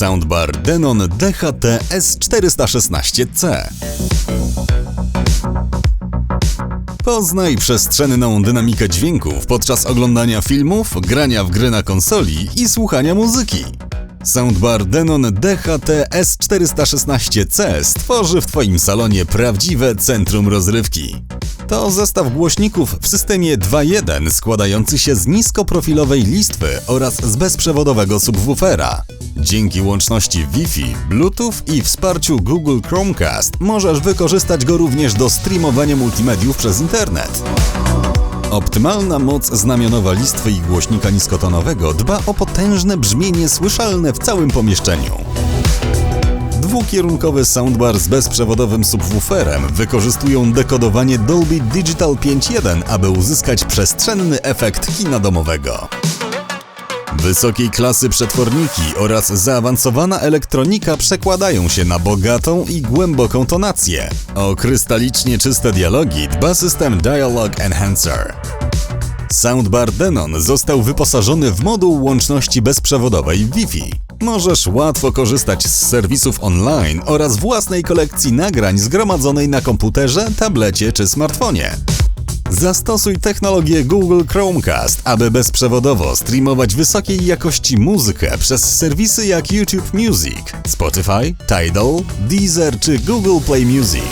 Soundbar Denon DHT S416C. Poznaj przestrzenną dynamikę dźwięków podczas oglądania filmów, grania w gry na konsoli i słuchania muzyki. Soundbar Denon DHT S416C stworzy w Twoim salonie prawdziwe centrum rozrywki. To zestaw głośników w systemie 2.1 składający się z niskoprofilowej listwy oraz z bezprzewodowego subwoofera. Dzięki łączności Wi-Fi, Bluetooth i wsparciu Google Chromecast możesz wykorzystać go również do streamowania multimediów przez internet. Optymalna moc znamionowa listwy i głośnika niskotonowego dba o potężne brzmienie słyszalne w całym pomieszczeniu. Dwukierunkowy soundbar z bezprzewodowym subwooferem wykorzystują dekodowanie Dolby Digital 5.1, aby uzyskać przestrzenny efekt kina domowego. Wysokiej klasy przetworniki oraz zaawansowana elektronika przekładają się na bogatą i głęboką tonację. O krystalicznie czyste dialogi dba system Dialog Enhancer. Soundbar Denon został wyposażony w moduł łączności bezprzewodowej Wi-Fi. Możesz łatwo korzystać z serwisów online oraz własnej kolekcji nagrań zgromadzonej na komputerze, tablecie czy smartfonie. Zastosuj technologię Google Chromecast, aby bezprzewodowo streamować wysokiej jakości muzykę przez serwisy jak YouTube Music, Spotify, Tidal, Deezer czy Google Play Music.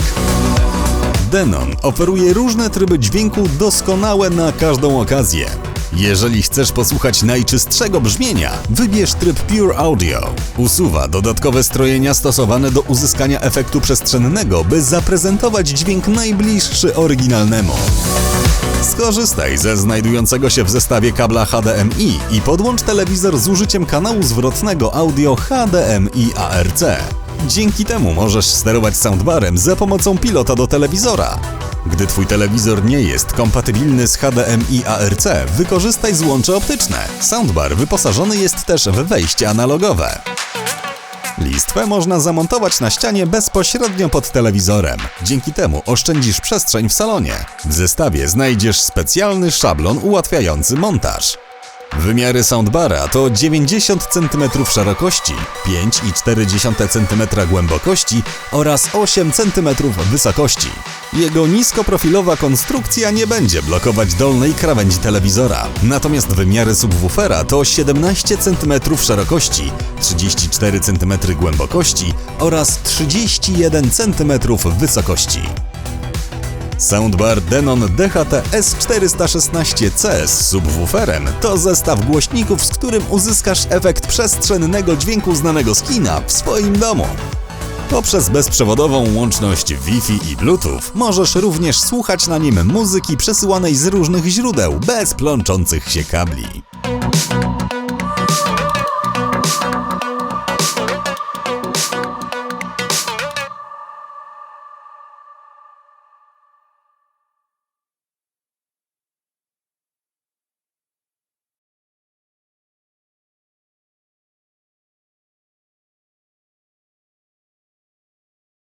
Denon oferuje różne tryby dźwięku doskonałe na każdą okazję. Jeżeli chcesz posłuchać najczystszego brzmienia, wybierz tryb Pure Audio. Usuwa dodatkowe strojenia stosowane do uzyskania efektu przestrzennego, by zaprezentować dźwięk najbliższy oryginalnemu. Skorzystaj ze znajdującego się w zestawie kabla HDMI i podłącz telewizor z użyciem kanału zwrotnego audio HDMI ARC. Dzięki temu możesz sterować soundbarem za pomocą pilota do telewizora. Gdy Twój telewizor nie jest kompatybilny z HDMI ARC, wykorzystaj złącze optyczne. Soundbar wyposażony jest też w wejście analogowe. Listwę można zamontować na ścianie bezpośrednio pod telewizorem. Dzięki temu oszczędzisz przestrzeń w salonie. W zestawie znajdziesz specjalny szablon ułatwiający montaż. Wymiary soundbara to 90 cm szerokości, 5,4 cm głębokości oraz 8 cm wysokości. Jego niskoprofilowa konstrukcja nie będzie blokować dolnej krawędzi telewizora. Natomiast wymiary subwoofera to 17 cm szerokości, 34 cm głębokości oraz 31 cm wysokości. Soundbar Denon DHT S416C z subwooferem to zestaw głośników, z którym uzyskasz efekt przestrzennego dźwięku znanego z kina w swoim domu. Poprzez bezprzewodową łączność Wi-Fi i Bluetooth możesz również słuchać na nim muzyki przesyłanej z różnych źródeł bez plączących się kabli.